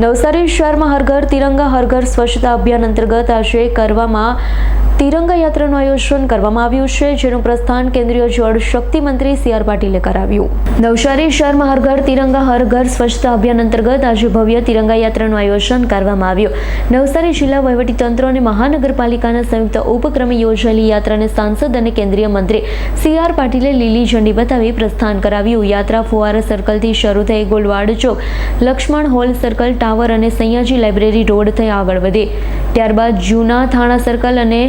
નવસારી શહેરમાં હર ઘર તિરંગા હર સ્વચ્છતા અભિયાન અંતર્ગત આજે કરવામાં તિરંગા યાત્રાનું આયોજન કરવામાં આવ્યું છે, જેનું પ્રસ્થાન કેન્દ્રીય જળ શક્તિ મંત્રી સી આર પાટીલે કરાવ્યું. નવસારી શહેરમાં હર ઘર તિરંગા, હર સ્વચ્છતા અભિયાન અંતર્ગત આજે ભવ્ય તિરંગા યાત્રાનું આયોજન કરવામાં આવ્યું. નવસારી જિલ્લા વહીવટીતંત્ર અને મહાનગરપાલિકાના સંયુક્ત ઉપક્રમે યોજાયેલી યાત્રાને સાંસદ અને કેન્દ્રીય મંત્રી સી આર પાટીલે લીલી ઝંડી બતાવી પ્રસ્થાન કરાવ્યું. યાત્રા ફુવારા સર્કલથી શરૂ થઈ ગોલવાડ ચોક, લક્ષ્મણ હોલ સર્કલ ટાવર અને સૈયાજી લાઇબ્રેરી રોડ થઈ આગળ વધી. ત્યારબાદ જૂના થાણા સર્કલ અને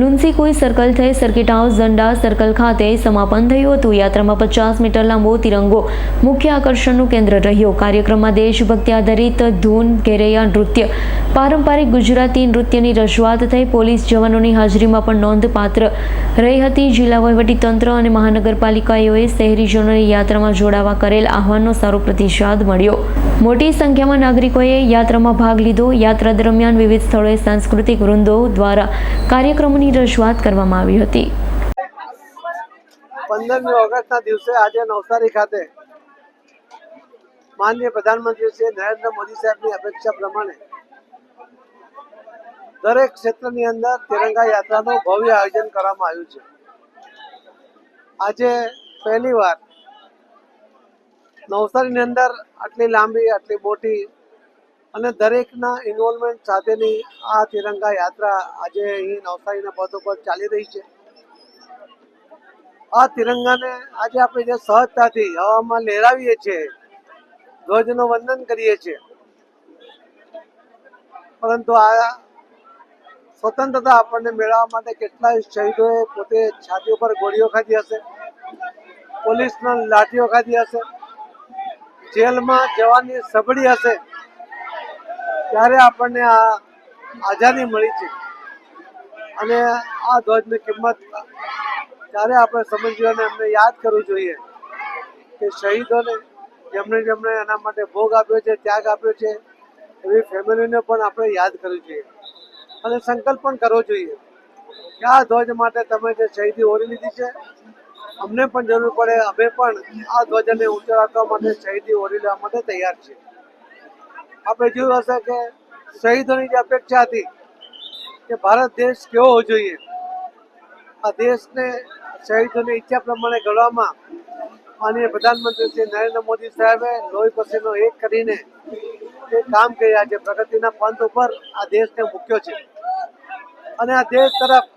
લુન્સીકુઈ સર્કલ થઈ સર્કિટ હાઉસ ઝંડા સર્કલ ખાતે સમાપન થયું હતું. યાત્રામાં પચાસ મીટર લાંબો તિરંગો મુખ્ય આકર્ષણનું કેન્દ્ર રહ્યો. કાર્યક્રમમાં દેશભક્તિ આધારિત ધૂન ઘેરૈયા નૃત્ય, પારંપરિક ગુજરાતી નૃત્યની રજૂઆત થઈ. પોલીસ જવાનોની હાજરીમાં પણ નોંધપાત્ર રહી હતી. જિલ્લા વહીવટીતંત્ર અને મહાનગરપાલિકાઓએ શહેરીજનોને યાત્રામાં જોડાવા કરેલ આહવાનનો સારો પ્રતિસાદ મળ્યો. મોટી સંખ્યામાં નાગરિકોએ યાત્રામાં ભાગ લીધો. યાત્રા દરમિયાન વિવિધ સ્થળોએ સાંસ્કૃતિક વૃંદો દ્વારા કાર્યક્રમોની રજૂઆત કરવામાં આવી હતી. પંદરમી ઓગસ્ટના દિવસે આજે નવસારી ખાતે માનનીય પ્રધાનમંત્રી શ્રી નરેન્દ્ર મોદી સાહેબની અપેક્ષા પ્રમાણે દરેક ક્ષેત્રની અંદર તિરંગા યાત્રાનું ભવ્ય આયોજન કરવામાં આવ્યું છે. આજે પહેલી વાર નવસારીની અંદર આટલી લાંબી, આટલી મોટી અને દરેકના ઇન્વોલ્વમેન્ટ સાથેની આ તિરંગા યાત્રા આજે અહીં નવસારીના પદ ઉપર ચાલી રહી છે. આ તિરંગાને આજે આપણે જે સહજતાથી હવામાં લહેરાવીએ છીએ, ધ્વજનું વંદન કરીએ છીએ. પરંતુ આ સ્વતંત્રતા આપણને મેળવવા માટે કેટલાય શહીદોએ પોતે છાતી ઉપર ગોળીઓ ખાધી હશે, પોલીસના લાઠીઓ ખાધી હશે, જેલમાં જવાની સબડી હશે. ત્યારે આપણને આ આઝાદી મળી છે. અને આ ધ્વજની કિંમત ત્યારે આપણે સમજવું અને એમને યાદ કરવું જોઈએ કે શહીદોને જેમણે જેમણે એના માટે ભોગ આપ્યો છે, ત્યાગ આપ્યો છે, એવી ફેમિલીને પણ આપણે યાદ કરવું જોઈએ. અને સંકલ્પ પણ કરવો જોઈએ કે આ ધ્વજ માટે તમે જે શહીદી ઓરી લીધી છે, અમને પણ જરૂર પડે, અમે પણ આ ધ્વજને ઊંચો રાખવા માટે શહીદી ઓરી લેવા માટે તૈયાર છીએ. આપણે જોયું હશે કે શહીદોની જે અપેક્ષા હતી કે ભારત દેશ કેવો હોવો જોઈએ, આ દેશને શહીદોની ઈચ્છા પ્રમાણે ઘડવામાં માનીય પ્રધાનમંત્રી શ્રી નરેન્દ્ર મોદી સાહેબે લોહી પસીનો એક કરીને એ કામ કર્યા છે પ્રગતિના પંથ ઉપર આ દેશને મૂક્યો છે. અને આ દેશ તરફ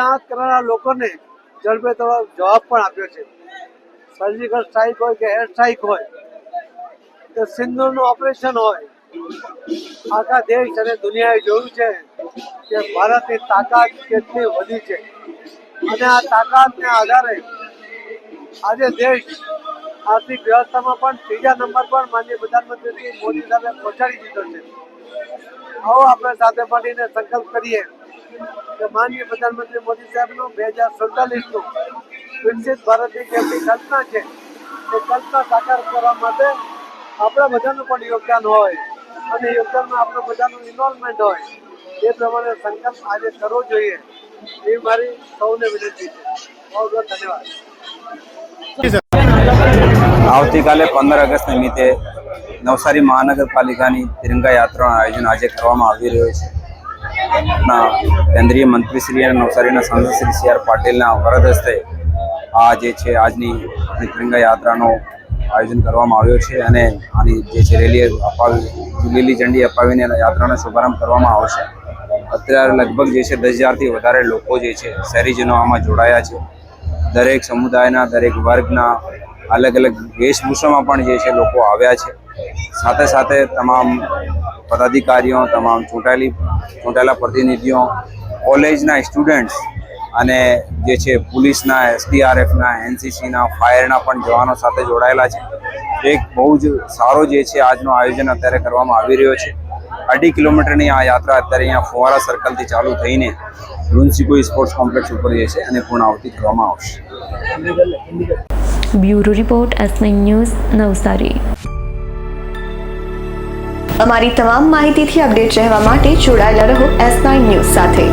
આંખ કરનારા લોકોને ઝડપે તરફ જવાબ પણ આપ્યો છે. સર્જિકલ સ્ટ્રાઇક હોય કે એર સ્ટ્રાઇક હોય સિંદૂરનું ઓપરેશન હોય. આખા દેશ અને દુનિયાએ જોયું છે કે ભારતની તાકાત કેટલી વધી છે. અને આ તાકાતને આધારે આજે દેશ આર્થિક વ્યવસ્થામાં પણ ત્રીજા નંબર પર માનનીય પ્રધાનમંત્રી મોદી સાહેબે પહોંચાડી દીધો છે. આવો આપણે સાથે મળીને સંકલ્પ કરીએ કે માનનીય પ્રધાનમંત્રી મોદી સાહેબનું બે હજાર સુડતાલીસનું વિકસિત ભારતની જે કલ્પના છે, એ કલ્પના સાકાર કરવા માટે આપણા બધાનું પણ યોગદાન હોય અને યોગદાનમાં આપણું બધાનું ઇન્વોલ્વમેન્ટ હોય, એ પ્રમાણે સંકલ્પ આજે કરવો જોઈએ, એ મારી સૌને વિનંતી છે. બહુ બહુ ધન્યવાદ. આવતીકાલે પંદર ઓગસ્ટ નિમિત્તે નવસારી મહાનગરપાલિકાની તિરંગા યાત્રાનું આયોજન આજે કરવામાં આવી રહ્યું છે. કેન્દ્રીય મંત્રીશ્રી અને નવસારીના સાંસદ શ્રી સી આર પાટીલના વરદ હસ્તે આ જે છે આજની તિરંગા યાત્રાનું આયોજન કરવામાં આવ્યો છે અને આની જે છે રેલી અપાવી, લીલી ઝંડી અપાવીને યાત્રાનો શુભારંભ કરવામાં આવશે. અત્યારે લગભગ જે છે દસ હજારથી વધારે લોકો જે છે શહેરીજનો આમાં જોડાયા છે. દરેક સમુદાયના, દરેક વર્ગના અલગ અલગ વેશભૂષામાં પણ જે છે લોકો આવ્યા છે. સાથે સાથે તમામ પદાધિકારીઓ, તમામ ચૂંટાયેલી, ચૂંટાયેલા પ્રતિનિધિઓ, કોલેજના સ્ટુડન્ટ્સ અને જે છે પોલીસના એસડીઆરએફના એનસીસીના ફાયરના પણ જવાનો સાથે જોડાયેલા છે. એક બહુ જ સારો જે છે આજનું આયોજન અત્યારે કરવામાં આવી રહ્યો છે. અઢી કિલોમીટરની આ યાત્રા અત્યારે અહીંયા ફુવારા સર્કલથી ચાલુ થઈને લુન્સીકોઈ સ્પોર્ટ્સ કોમ્પ્લેક્સ ઉપર જે છે અને પૂર્ણાવતી કરવામાં આવશે. Bureau report S news, Navsari. અમારી તમામ માહિતીથી અપડેટ રહેવા માટે જોડાયેલા રહો એસ નાઇન ન્યૂઝ સાથે.